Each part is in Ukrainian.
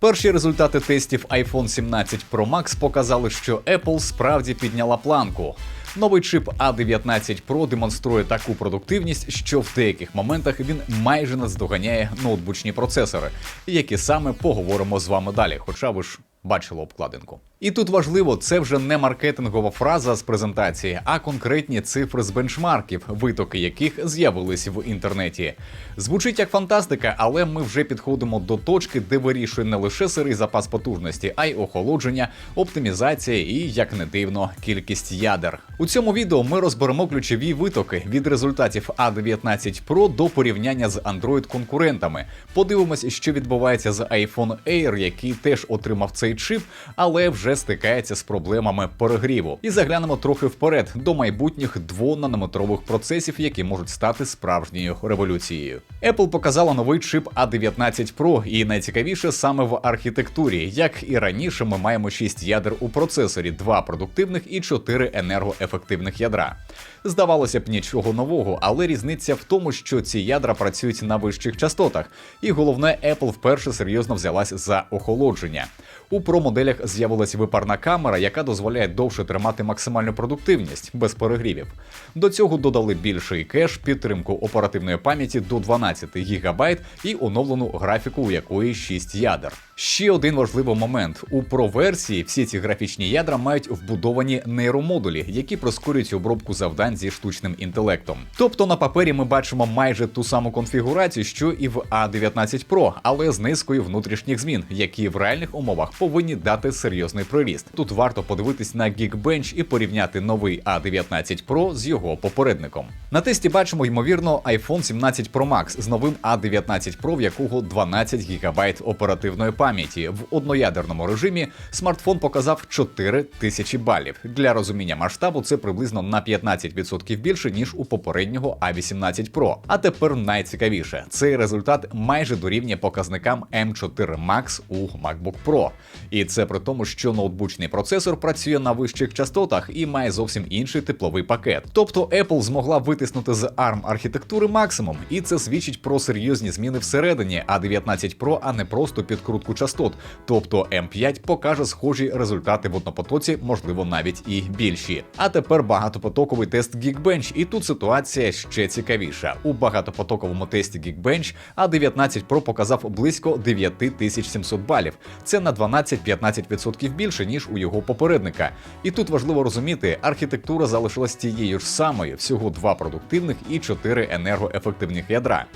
Перші результати тестів iPhone 17 Pro Max показали, що Apple справді підняла планку. Новий чип A19 Pro демонструє таку продуктивність, що в деяких моментах він майже наздоганяє ноутбучні процесори, які саме поговоримо з вами далі, хоча ви ж бачили обкладинку. І тут важливо, це вже не маркетингова фраза з презентації, а конкретні цифри з бенчмарків, витоки яких з'явились в інтернеті. Звучить як фантастика, але ми вже підходимо до точки, де вирішує не лише сирий запас потужності, а й охолодження, оптимізація і, як не дивно, кількість ядер. У цьому відео ми розберемо ключові витоки від результатів A19 Pro до порівняння з Android-конкурентами. Подивимось, що відбувається з iPhone Air, який теж отримав цей чип, але вже стикається з проблемами перегріву. І заглянемо трохи вперед до майбутніх 2-нанометрових процесів, які можуть стати справжньою революцією. Apple показала новий чип A19 Pro, і найцікавіше саме в архітектурі. Як і раніше, ми маємо 6 ядер у процесорі, 2 продуктивних і 4 енергоефективних ядра. Здавалося б, нічого нового, але різниця в тому, що ці ядра працюють на вищих частотах, і головне, Apple вперше серйозно взялась за охолодження. У Pro моделях з'явилась випарна камера, яка дозволяє довше тримати максимальну продуктивність без перегрівів. До цього додали більший кеш, підтримку оперативної пам'яті до 12 ГБ і оновлену графіку, у якої 6 ядер. Ще один важливий момент: у Pro версії всі ці графічні ядра мають вбудовані нейромодулі, які прискорюють обробку завдань зі штучним інтелектом. Тобто на папері ми бачимо майже ту саму конфігурацію, що і в A19 Pro, але з низкою внутрішніх змін, які в реальних умовах повинні дати серйозний приріст. Тут варто подивитись на Geekbench і порівняти новий A19 Pro з його попередником. На тесті бачимо ймовірно iPhone 17 Pro Max з новим A19 Pro, в якого 12 ГБ оперативної пам'яті. В одноядерному режимі смартфон показав 4000 балів. Для розуміння масштабу це приблизно на 15% більше ніж у попереднього A18 Pro. А тепер найцікавіше: цей результат майже дорівнює показникам M4 Max у MacBook Pro. І це при тому, що ноутбучний процесор працює на вищих частотах і має зовсім інший тепловий пакет. Тобто Apple змогла витиснути з ARM архітектури максимум, і це свідчить про серйозні зміни всередині A19 Pro, а не просто підкрутку частот. Тобто M5 покаже схожі результати в однопотоці, можливо, навіть і більші. А тепер багатопотоковий тест Geekbench, і тут ситуація ще цікавіша. У багатопотоковому тесті Geekbench A19 Pro показав близько 9700 балів. Це на 12-15% більше ніж у його попередника. І тут важливо розуміти, архітектура залишилась тією ж самою: всього два продуктивних і чотири енергоефективних ядра.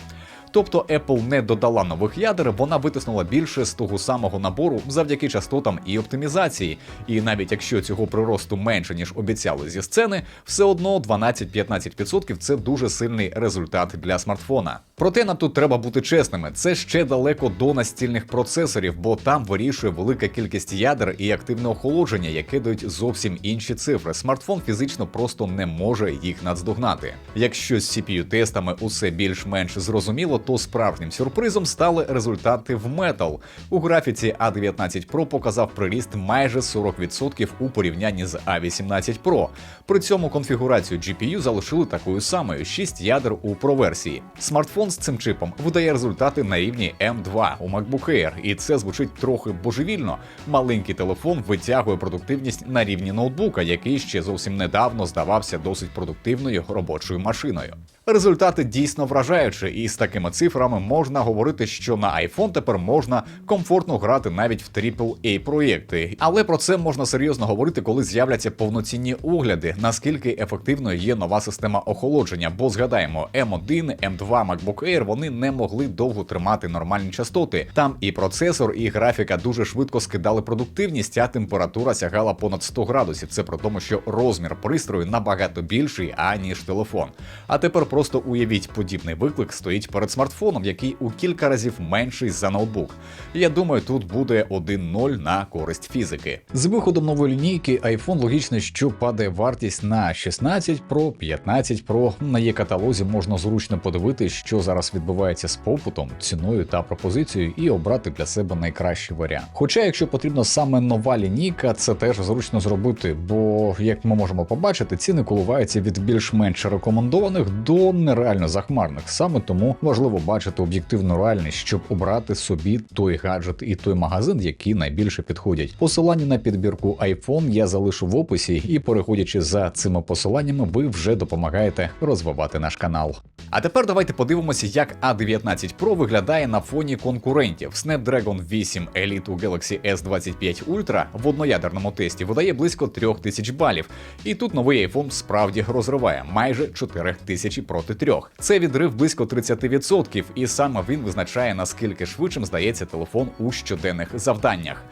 Тобто Apple не додала нових ядер, вона витиснула більше з того самого набору завдяки частотам і оптимізації. І навіть якщо цього приросту менше ніж обіцяли зі сцени, все одно 12-15% це дуже сильний результат для смартфона. Проте нам тут треба бути чесними: це ще далеко до настільних процесорів, бо там вирішує велика кількість ядер і активне охолодження, яке дають зовсім інші цифри. Смартфон фізично просто не може їх наздогнати. Якщо з CPU тестами усе більш-менш зрозуміло, то справжнім сюрпризом стали результати в Metal. У графіці A19 Pro показав приріст майже 40% у порівнянні з A18 Pro. При цьому конфігурацію GPU залишили такою самою 6 ядер у Pro версії. Смартфон з цим чипом видає результати на рівні M2 у MacBook Air, і це звучить трохи божевільно. Маленький телефон витягує продуктивність на рівні ноутбука, який ще зовсім недавно здавався досить продуктивною робочою машиною. Результати дійсно вражаючі, і з такими цифрами можна говорити, що на iPhone тепер можна комфортно грати навіть в aaa проєкти. Але про це можна серйозно говорити, коли з'являться повноцінні огляди, наскільки ефективною є нова система охолодження. Бо згадаємо, M1, M2 MacBook Air вони не могли довго тримати нормальні частоти. Там і процесор, і графіка дуже швидко скидали продуктивність, а температура сягала понад 100 градусів. Це при тому, що розмір пристрою набагато більший, аніж телефон. А тепер просто уявіть, подібний виклик стоїть перед смартфоном, який у кілька разів менший за ноутбук. Я думаю, тут буде 1-0 на користь фізики. З виходом нової лінійки iPhone логічно, що падає вартість на 16 Pro, 15 Pro. На її каталозі можна зручно подивитися, що зараз відбувається з попитом, ціною та пропозицією, і обрати для себе найкращий варіант. Хоча, якщо потрібна саме нова лінійка, це теж зручно зробити, бо як ми можемо побачити, ціни коливаються від більш-менш рекомендованих до до нереально захмарних. Саме тому важливо бачити об'єктивну реальність, щоб обрати собі той гаджет і той магазин, які найбільше підходять. Посилання на підбірку iPhone я залишу в описі, і переходячи за цими посиланнями, ви вже допомагаєте розвивати наш канал. А тепер давайте подивимося, як A19 Pro виглядає на фоні конкурентів. Snapdragon 8 Elite у Galaxy S25 Ultra в одноядерному тесті видає близько 3000 балів. І тут новий iPhone справді розриває майже 4000 проти 3. Це відрив близько 30%, і саме він визначає наскільки швидшим здається телефон у щоденних завданнях.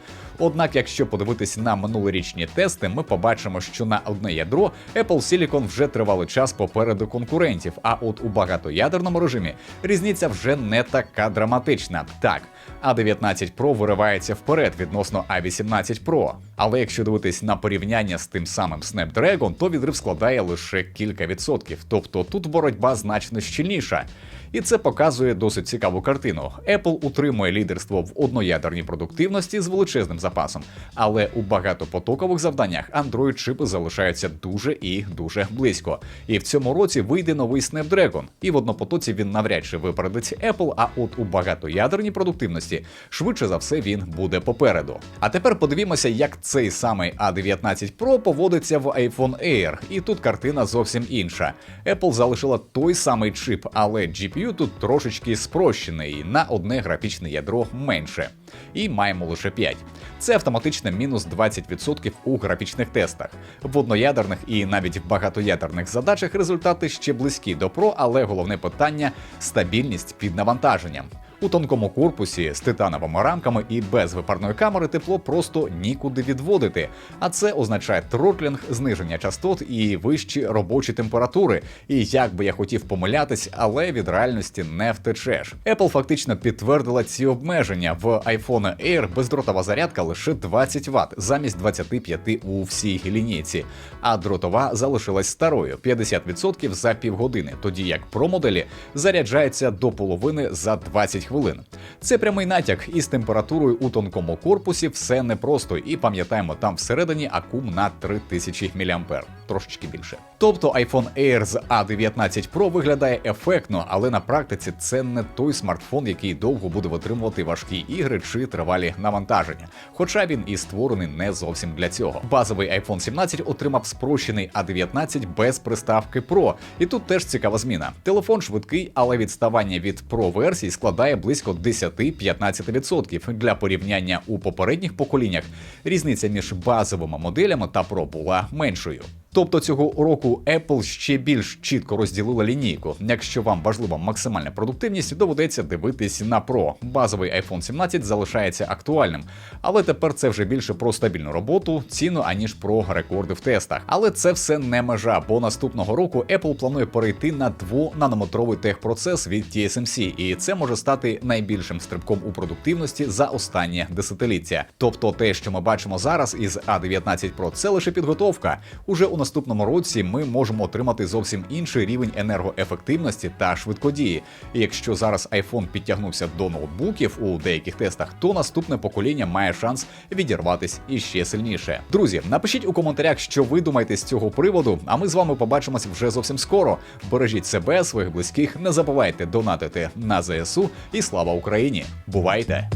Однак, якщо подивитись на минулорічні тести, ми побачимо, що на одне ядро Apple Silicon вже тривалий час попереду конкурентів. А от у багатоядерному режимі різниця вже не така драматична. Так, A19 Pro виривається вперед відносно A18 Pro. Але якщо дивитись на порівняння з тим самим Snapdragon, то відрив складає лише кілька відсотків. Тобто тут боротьба значно щільніша. І це показує досить цікаву картину. Apple утримує лідерство в одноядерній продуктивності з величезним запасом, але у багатопотокових завданнях Android чипи залишаються дуже і дуже близько. І в цьому році вийде новий Snapdragon, і в однопотоці він навряд чи випередить Apple, а от у багатоядерній продуктивності швидше за все він буде попереду. А тепер подивімося, як цей самий A19 Pro поводиться в iPhone Air. І тут картина зовсім інша. Apple залишила той самий чип, але GPU тут трошечки спрощений на одне графічне ядро менше. І маємо лише 5. Це автоматично мінус 20% у графічних тестах. В одноядерних і навіть в багатоядерних задачах результати ще близькі до Pro, але головне питання стабільність під навантаженням. У тонкому корпусі з титановими рамками і без випарної камери тепло просто нікуди відводити. А це означає тротлінг, зниження частот і вищі робочі температури. І як би я хотів помилятись, але від реальності не втечеш. Apple фактично підтвердила ці обмеження в iPhone Air бездротова зарядка лише 20 Вт замість 25 у всій лінійці. А дротова залишилась старою 50% за півгодини, тоді як Pro моделі заряджається до половини за 20 хвилин. Це прямий натяк із температурою у тонкому корпусі все непросто, і пам'ятаємо, там всередині акум на 3000 мА, трошечки більше. Тобто iPhone Air з A19 Pro виглядає ефектно, але на практиці це не той смартфон, який довго буде витримувати важкі ігри чи тривалі навантаження. Хоча він і створений не зовсім для цього. Базовий iPhone 17 отримав спрощений A19 без приставки Pro, і тут теж цікава зміна. Телефон швидкий, але відставання від Pro версій складає близько 10-15%. Для порівняння у попередніх поколіннях різниця між базовими моделями та Pro була меншою. Тобто цього року Apple ще більш чітко розділила лінійку. Якщо вам важлива максимальна продуктивність, доведеться дивитись на Pro. Базовий iPhone 17 залишається актуальним, але тепер це вже більше про стабільну роботу, ціну, аніж про рекорди в тестах. Але це все не межа, бо наступного року Apple планує перейти на 2-нанометровий техпроцес від TSMC, і це може стати найбільшим стрибком у продуктивності за останнє десятиліття. Тобто, те, що ми бачимо зараз із A19 Pro, це лише підготовка. Уже у наступному році ми можемо отримати зовсім інший рівень енергоефективності та швидкодії. І якщо зараз iPhone підтягнувся до ноутбуків у деяких тестах, то наступне покоління має шанс відірватись іще сильніше. Друзі, напишіть у коментарях, що ви думаєте з цього приводу. А ми з вами побачимось вже зовсім скоро. Бережіть себе, своїх близьких, не забувайте донатити на ЗСУ і слава Україні! Бувайте!